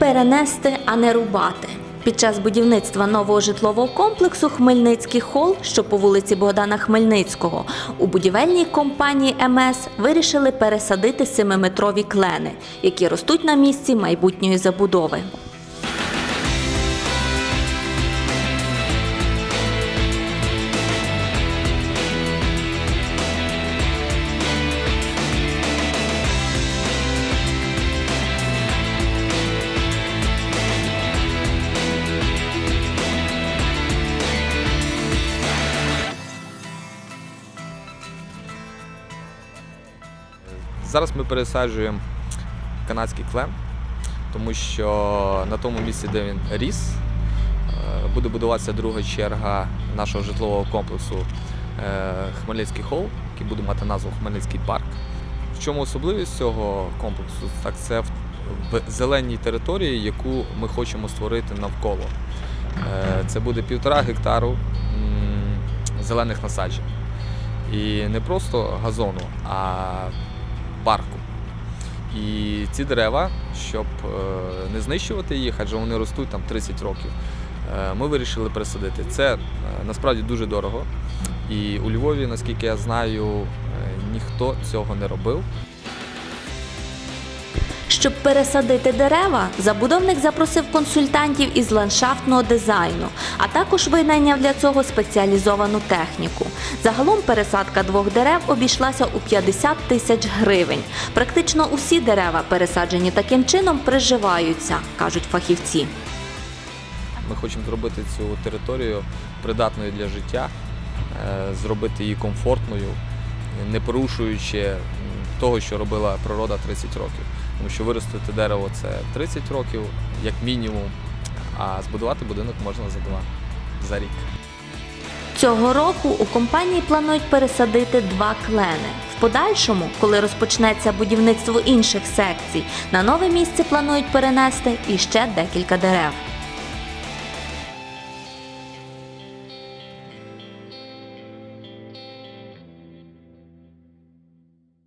перенести, а не рубати. Під час будівництва нового житлового комплексу Хмельницький хол, що по вулиці Богдана Хмельницького, у будівельній компанії МС вирішили пересадити семиметрові клени, які ростуть на місці майбутньої забудови. Зараз ми пересаджуємо канадський клен, тому що на тому місці, де він ріс, е, буде будуватися друга черга нашого житлового комплексу е, Хмельницький хол, який буде мати назву Хмельницький парк. В чому особливість цього комплексу? Так це в в зеленій території, яку ми хочемо створити навколо. Е, Це буде півтора гектару зелених насаджень. І не просто газону, а парку. І ці дерева, щоб е, не знищувати їх, адже вони ростуть там 30 років, е, ми вирішили пересадити. Це е, насправді дуже дорого. І у Львові, наскільки я знаю, ніхто цього не робив. Щоб пересадити дерева, забудовник запросив консультантів із ландшафтного дизайну, а також винайняв для цього спеціалізовану техніку. Загалом пересадка двох дерев обійшлася у 50 тисяч гривень. Практично усі дерева, пересаджені таким чином, приживаються, кажуть фахівці. Ми хочемо зробити цю територію придатною для життя, е, зробити її комфортною, не порушуючи того, що робила природа 30 років. Тому що виростити дерево це 30 років, як мінімум, а збудувати будинок можна за два за рік. Цього року у компанії планують пересадити два клени. В подальшому, коли розпочнеться будівництво інших секцій, на нове місце планують перенести іще декілька дерев.